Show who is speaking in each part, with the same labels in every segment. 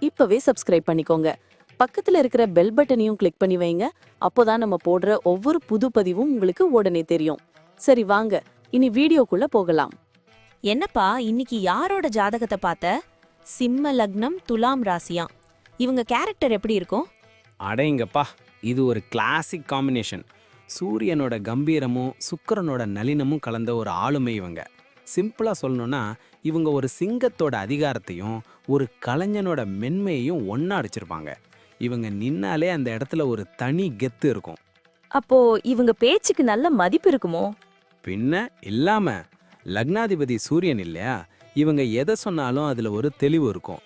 Speaker 1: இப்பவே சப்ஸ்கிரைப் பண்ணிக்கோங்க. பக்கத்துல இருக்கிற பெல் பட்டனையும் கிளிக் பண்ணி வைங்க. அப்போதான் நம்ம போடுற ஒவ்வொரு புது பதிவும் உங்களுக்கு உடனே தெரியும். சரி வாங்க. இனி வீடியோக்குள்ள போகலாம்.
Speaker 2: என்னப்பா இன்னைக்கு யாரோட ஜாதகத்தை பார்த்த? சிம்ம லக்னம் துலாம் ராசியாம் இவங்க கேரக்டர் எப்படி இருக்கும்?
Speaker 3: அடேங்கப்பா இது ஒரு கிளாசிக் காம்பினேஷன் சூரியனோட கம்பீரமும் சுக்கிரனோட நளினமும் கலந்த ஒரு ஆளுமை இவங்க. சிம்பிளா சொல்லணும்னா இவங்க ஒரு சிங்கத்தோட அதிகாரத்தையும் ஒரு கலைஞனோட மென்மையையும் ஒண்ணா அடிச்சிருப்பாங்க. இவங்க நின்னாலே அந்த இடத்துல ஒரு தனி கெத்து இருக்கும்.
Speaker 2: அப்போ இவங்க பேச்சுக்கு நல்ல மதிப்பு இருக்குமோ?
Speaker 3: பின்ன இல்லாம லக்னாதிபதி சூரியன் இல்லையா? இவங்க எதை சொன்னாலும் அதுல ஒரு தெளிவு இருக்கும்.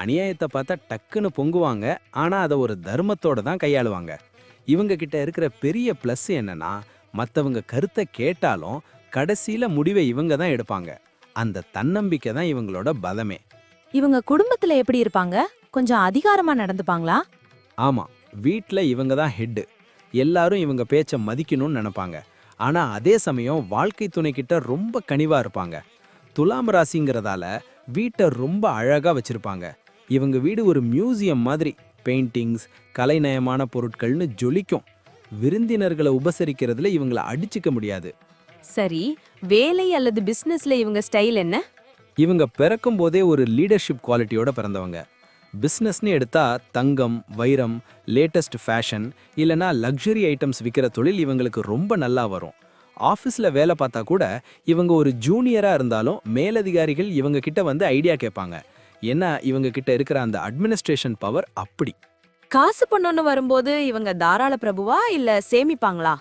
Speaker 3: அநியாயத்தை பார்த்தா டக்குன்னு பொங்குவாங்க ஆனா அதை ஒரு தர்மத்தோட தான் கையாளுவாங்க. இவங்க கிட்ட இருக்கிற பெரிய ப்ளஸ் என்னன்னா மத்தவங்க கருத்தை கேட்டாலும் கடைசியில முடிவை இவங்க தான் எடுப்பாங்க. அந்த தன்னம்பிக்கை தான் இவங்களோட பலமே.
Speaker 2: இவங்க குடும்பத்துல எப்படி இருப்பாங்க? கொஞ்சம் அதிகாரமா நடந்துப்பாங்களா?
Speaker 3: ஆமா வீட்ல இவங்க தான் ஹெட்டு எல்லாரும் இவங்க பேச்ச மதிக்கணும்னு நினைப்பாங்க. ஆனா அதே சமயம் வாழ்க்கை துணை கிட்ட ரொம்ப கனிவா இருப்பாங்க. துலாம் ராசிங்கிறதால வீட்டை ரொம்ப அழகா வச்சிருப்பாங்க. இவங்க வீடு ஒரு மியூசியம் மாதிரி பெயிண்டிங்ஸ் கலைநயமான பொருட்கள்னு ஜொலிக்கும். விருந்தினர்களை உபசரிக்கிறதுல இவங்கள அடிச்சுக்க முடியாது.
Speaker 2: சரி வேலை அல்லது பிசினஸ்ல இவங்க ஸ்டைல் என்ன?
Speaker 3: இவங்க பிறக்கும் போதே ஒரு லீடர்ஷிப் குவாலிட்டியோட பிறந்தவங்க. பிஸ்னஸ்னு எடுத்தா தங்கம் வைரம் லேட்டஸ்ட் ஃபேஷன் இல்லனா லக்ஸரி ஐட்டம்ஸ் விற்கிற தொழில் இவங்களுக்கு ரொம்ப நல்லா வரும். ஆஃபீஸில் வேலை பார்த்தா கூட இவங்க ஒரு ஜூனியராக இருந்தாலும் மேலதிகாரிகள் இவங்க கிட்ட வந்து ஐடியா கேட்பாங்க. ஏன்னா இவங்க கிட்ட இருக்கிற அந்த அட்மினிஸ்ட்ரேஷன் பவர் அப்படி.
Speaker 2: காசு பண்ணணும்னு வரும்போது இவங்க தாராள பிரபுவா இல்ல சேமிப்பாங்களா?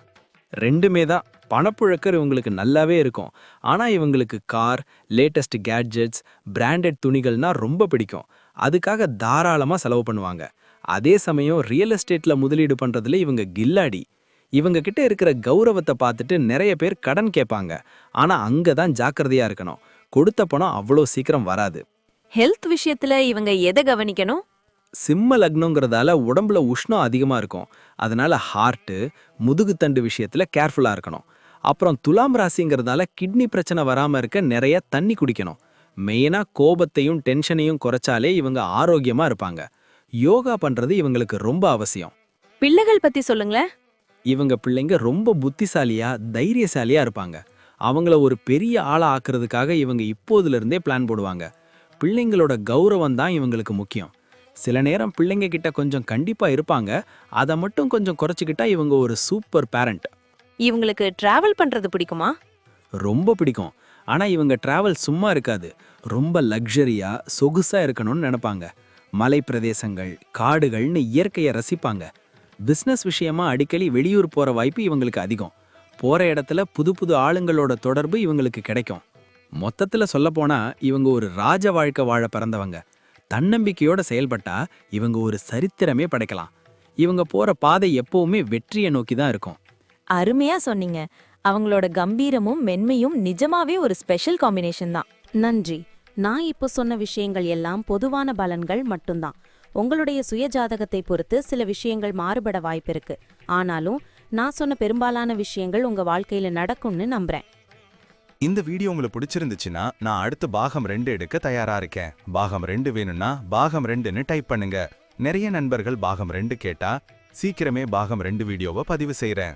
Speaker 3: ரெண்டுமே தான். பணப்புழக்கர் இவங்களுக்கு நல்லாவே இருக்கும். ஆனால் இவங்களுக்கு கார் லேட்டஸ்ட் கேட்ஜெட்ஸ் பிராண்டட் துணிகள்னா ரொம்ப பிடிக்கும். அதுக்காக தாராளமாக செலவு பண்ணுவாங்க. அதே சமயம் ரியல் எஸ்டேட்டில் முதலீடு பண்ணுறதுல இவங்க கில்லாடி. இவங்க கிட்ட இருக்கிற கௌரவத்தை பார்த்துட்டு நிறைய பேர் கடன் கேட்பாங்க. ஆனால் அங்கே தான் ஜாக்கிரதையாக இருக்கணும். கொடுத்த பணம் அவ்வளோ சீக்கிரம் வராது.
Speaker 2: ஹெல்த் விஷயத்துல இவங்க எதை கவனிக்கணும்?
Speaker 3: சிம்ம லக்னங்கிறதால உடம்புல உஷ்ணம் அதிகமாக இருக்கும். அதனால ஹார்ட்டு முதுகுத்தண்டு விஷயத்தில் கேர்ஃபுல்லாக இருக்கணும். அப்புறம் துலாம் ராசிங்கிறதால கிட்னி பிரச்சனை வராமல் இருக்க நிறைய தண்ணி குடிக்கணும். மெயினாக கோபத்தையும் டென்ஷனையும் குறைச்சாலே இவங்க ஆரோக்கியமாக இருப்பாங்க. யோகா பண்ணுறது இவங்களுக்கு ரொம்ப அவசியம்.
Speaker 2: பிள்ளைகள் பத்தி சொல்லுங்களேன்.
Speaker 3: இவங்க பிள்ளைங்க ரொம்ப புத்திசாலியா தைரியசாலியா இருப்பாங்க. அவங்கள ஒரு பெரிய ஆளா ஆக்குறதுக்காக இவங்க இப்போதுல இருந்தே பிளான் போடுவாங்க. பிள்ளைங்களோட கௌரவம் தான் இவங்களுக்கு முக்கியம். சில நேரம் பிள்ளைங்க கிட்ட கொஞ்சம் கண்டிப்பா இருப்பாங்க. அதை மட்டும் கொஞ்சம் குறைச்சிக்கிட்டா இவங்க ஒரு சூப்பர் பேரண்ட்
Speaker 2: இவங்களுக்கு டிராவல் பண்றது பிடிக்குமா?
Speaker 3: ரொம்ப பிடிக்கும். ஆனா இவங்க டிராவல் சும்மா இருக்காது. ரொம்ப லக்ஸரியா சொகுசா இருக்கணும்னு நினைப்பாங்க. மலை பிரதேசங்கள் காடுகள்னு இயற்கையை ரசிப்பாங்க. பிஸ்னஸ் விஷயமா அடிக்கடி வெளியூர் போற வாய்ப்பு இவங்களுக்கு அதிகம். போற இடத்துல புது புது ஆளுங்களோட தொடர்பு இவங்களுக்கு கிடைக்கும். மொத்தத்துல சொல்லப்போனா இவங்க ஒரு ராஜ வாழ்க்கை வாழ பிறந்தவங்க. தன்னம்பிக்கையோட செயல்பட்டா இவங்க ஒரு சரித்திரமே படைக்கலாம். இவங்க போற பாதை எப்பவுமே வெற்றியை நோக்கி தான் இருக்கும்.
Speaker 2: அருமையா சொன்னீங்க. அவங்களோட கம்பீரமும் மென்மையும் நிஜமாவே ஒரு ஸ்பெஷல் காம்பினேஷன் தான்.
Speaker 4: நன்றி. நான் இப்போ சொன்ன விஷயங்கள் எல்லாம் பொதுவான பலன்கள் மட்டும்தான். உங்களுடைய சுய ஜாதகத்தை பொறுத்து சில விஷயங்கள் மாறுபட வாய்ப்பிருக்கு. ஆனாலும் நான் சொன்ன பெரும்பாலான விஷயங்கள் உங்க வாழ்க்கையில நடக்கும்னு நம்புறேன்.
Speaker 5: இந்த வீடியோ உங்களுக்கு பிடிச்சிருந்துச்சுன்னா நான் அடுத்து பாகம் ரெண்டு எடுக்க தயாரா இருக்கேன். பாகம் ரெண்டு வேணும்னா பாகம் ரெண்டுன்னு டைப் பண்ணுங்க. நிறைய நண்பர்கள் பாகம் ரெண்டு கேட்டா சீக்கிரமே பாகம் ரெண்டு வீடியோவை பதிவு செய்றேன்.